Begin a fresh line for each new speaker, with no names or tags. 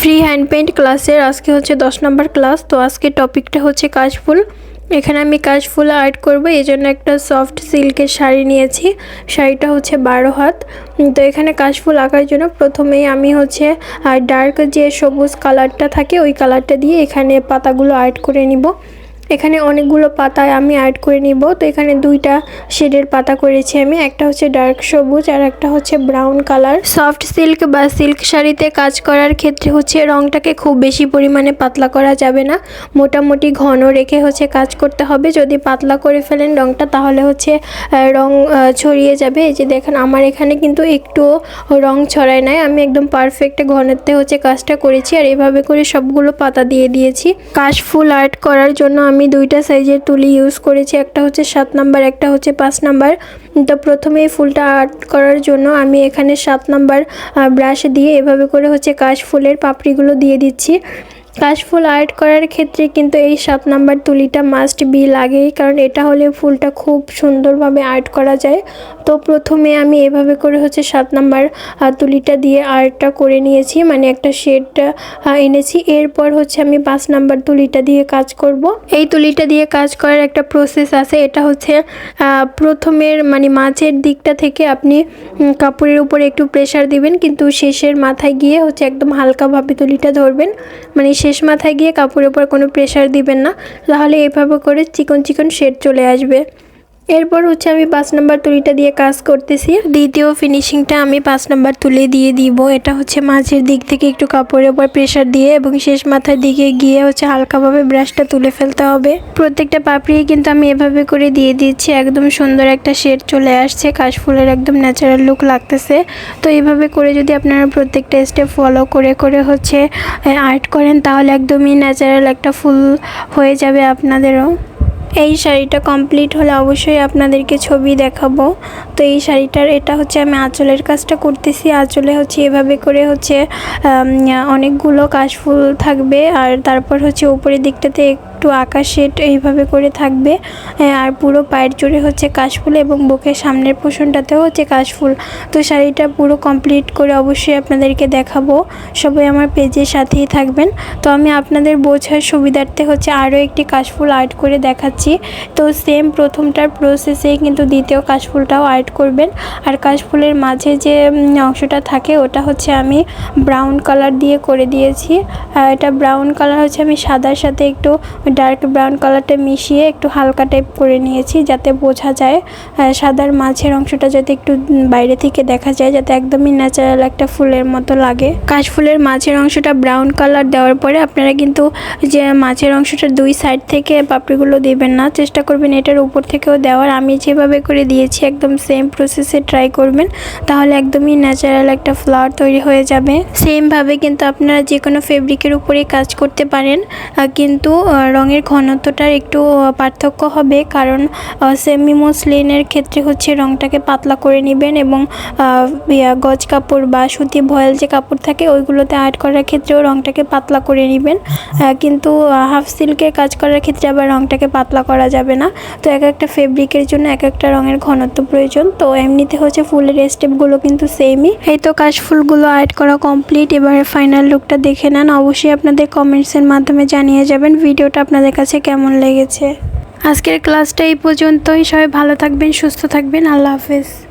Free hand paint ক্লাসের আজকে হচ্ছে দশ নম্বর ক্লাস তো আজকে টপিকটা হচ্ছে কাশফুল এখানে আমি কাশফুল আর্ট করব এই জন্য একটা সফট সিল্কের শাড়ি নিয়েছি। শাড়িটা হচ্ছে বারো হাত। তো এখানে কাশফুল আঁকার জন্য প্রথমেই আমি হচ্ছে ডার্ক যে সবুজ কালারটা থাকে, ওই কালারটা দিয়ে এখানে পাতাগুলো আর্ট করে নিব। এখানে অনেকগুলো পাতায় আমি অ্যাড করে নিব। তো এখানে দুইটা শেডের পাতা করেছি আমি। একটা হচ্ছে ডার্ক সবুজ আর একটা হচ্ছে ব্রাউন কালার সফট সিল্ক বা সিল্ক শাড়িতে কাজ করার ক্ষেত্রে হচ্ছে রংটাকে খুব বেশি পরিমাণে পাতলা করা যাবে না। মোটামুটি ঘন রেখে হচ্ছে কাজ করতে হবে। যদি পাতলা করে ফেলেন রংটা তাহলে হচ্ছে রং ছড়িয়ে যাবে। এই যে দেখেন আমার এখানে কিন্তু একটুও রং ছড়ায় নাই। আমি একদম পারফেক্ট ঘনত্বে হচ্ছে কাজটা করেছি আর এভাবে করে সবগুলো পাতা দিয়ে দিয়েছি। কাশ ফুল আর্ট করার জন্য আমি দুইটা সাইজের তুলি ইউজ করেছি, একটা হচ্ছে সাত নাম্বার, একটা হচ্ছে পাঁচ নাম্বার। তো প্রথমে ফুলটা আর্ট করার জন্য আমি এখানে সাত নাম্বার ব্রাশ দিয়ে এভাবে করে হচ্ছে কাশ ফুলের পাপড়িগুলো দিয়ে দিচ্ছি। কাশফুল আর্ট করার ক্ষেত্রে কিন্তু এই সাত নাম্বার তুলিটা মাস্ট বি লাগেই, কারণ এটা হলে ফুলটা খুব সুন্দরভাবে আর্ট করা যায়। তো প্রথমে আমি এভাবে করে হচ্ছে সাত নাম্বার তুলিটা দিয়ে আর্টটা করে নিয়েছি মানে একটা শেডটা এনেছি। এরপর হচ্ছে আমি পাঁচ নাম্বার তুলিটা দিয়ে কাজ করব। এই তুলিটা দিয়ে কাজ করার একটা প্রসেস আছে, এটা হচ্ছে প্রথমের মানে মাছের দিকটা থেকে আপনি কাপড়ের উপরে একটু প্রেশার দিবেন, কিন্তু শেষের মাথায় গিয়ে হচ্ছে একদম হালকাভাবে তুলিটা ধরবেন। মানে শেষ মাথায় গিয়ে কাপড়ের উপর কোনো প্রেশার দিবেন না। তাহলে এভাবে করে চিকন চিকন শেড চলে আসবে। এরপর হচ্ছে আমি পাঁচ নাম্বার তুলিটা দিয়ে কাজ করতেছি। দ্বিতীয় ফিনিশিংটা আমি পাঁচ নাম্বার তুলে দিয়ে দিব। এটা হচ্ছে মাঝের দিক থেকে একটু কাপড়ের উপর প্রেশার দিয়ে এবং শেষ মাথার দিকে গিয়ে হচ্ছে হালকাভাবে ব্রাশটা তুলে ফেলতে হবে। প্রত্যেকটা পাপড়িয়ে কিন্তু আমি এভাবে করে দিয়ে দিচ্ছি। একদম সুন্দর একটা শেড চলে আসছে। কাশফুলের একদম ন্যাচারাল লুক লাগতেছে। তো এইভাবে করে যদি আপনারা প্রত্যেকটা স্টেপ ফলো করে করে হচ্ছে আর্ট করেন, তাহলে একদমই ন্যাচারাল একটা ফুল হয়ে যাবে আপনাদেরও। এই শাড়িটা কমপ্লিট হলে অবশ্যই আপনাদেরকে ছবি দেখাবো। তো এই শাড়িটার এটা হচ্ছে আমি আঁচলের কাজটা করতেছি। আঁচলে হচ্ছে এভাবে করে হচ্ছে অনেকগুলো কাশফুল থাকবে। আর তারপর হচ্ছে উপরের দিকটাতে একটু আকাশের এইভাবে করে থাকবে। আর পুরো পায়ের জুড়ে হচ্ছে কাশফুল এবং বুকের সামনের পোষণটাতেও হচ্ছে কাশফুল। তো শাড়িটা পুরো কমপ্লিট করে অবশ্যই আপনাদেরকে দেখাবো। সবাই আমার পেজের সাথেই থাকবেন। তো আমি আপনাদের বোঝার সুবিধার্থে হচ্ছে আরও একটি কাশফুল আর্ট করে দেখাচ্ছি। তো সেম প্রথমটার প্রসেসেই কিন্তু দ্বিতীয় কাশফুলটাও আর্ট করবেন। আর কাশফুলের মাঝে যে অংশটা থাকে ওটা হচ্ছে আমি ব্রাউন কালার দিয়ে করে দিয়েছি। এটা ব্রাউন কালার হচ্ছে আমি সাদার সাথে একটু ডার্ক ব্রাউন কালারটা মিশিয়ে একটু হালকা টাইপ করে নিয়েছি যাতে বোঝা যায় সাদার মাঝের অংশটা যাতে একটু বাইরে থেকে দেখা যায়, যাতে একদমই ন্যাচারাল একটা ফুলের মতো লাগে। কাশফুলের মাঝের অংশটা ব্রাউন কালার দেওয়ার পরে আপনারা কিন্তু যে মাছের অংশটা দুই সাইড থেকে পাপড়িগুলো দেবেন না, চেষ্টা করবেন এটার উপর থেকেও দেওয়ার। আমি যেভাবে করে দিয়েছি একদম সেম প্রসেসে ট্রাই করবেন, তাহলে একদমই ন্যাচারাল একটা ফ্লাওয়ার তৈরি হয়ে যাবে। সেমভাবে কিন্তু আপনারা যে কোনো ফেব্রিকের উপরেই কাজ করতে পারেন কিন্তু রঙের ঘনত্বটার একটু পার্থক্য হবে। কারণ সেমি মসলিনের ক্ষেত্রে হচ্ছে রঙটাকে পাতলা করে নেবেন এবং গজ কাপড় বা সুতি ভয়েল যে কাপড় থাকে, ওইগুলোতে আর্ট করার ক্ষেত্রেও রঙটাকে পাতলা করে নেবেন। কিন্তু হাফ সিল্কের কাজ করার ক্ষেত্রে আবার রঙটাকে পাতলা করা যাবে না। তো এক একটা ফেব্রিকের জন্য এক একটা রঙের ঘনত্ব প্রয়োজন। তো এমনিতে হচ্ছে ফুলের স্টেপগুলো কিন্তু সেমই এই তো কাশ ফুলগুলো আর্ট করা কমপ্লিট এবার ফাইনাল লুকটা দেখে নেন। অবশ্যই আপনাদের কমেন্টসের মাধ্যমে জানিয়ে যাবেন। ভিডিওটা আপনাদের কাছে কেমন লেগেছে? আজকের ক্লাসটা এই পর্যন্তই। সবাই ভালো থাকবেন, সুস্থ থাকবেন। আল্লাহ হাফেজ।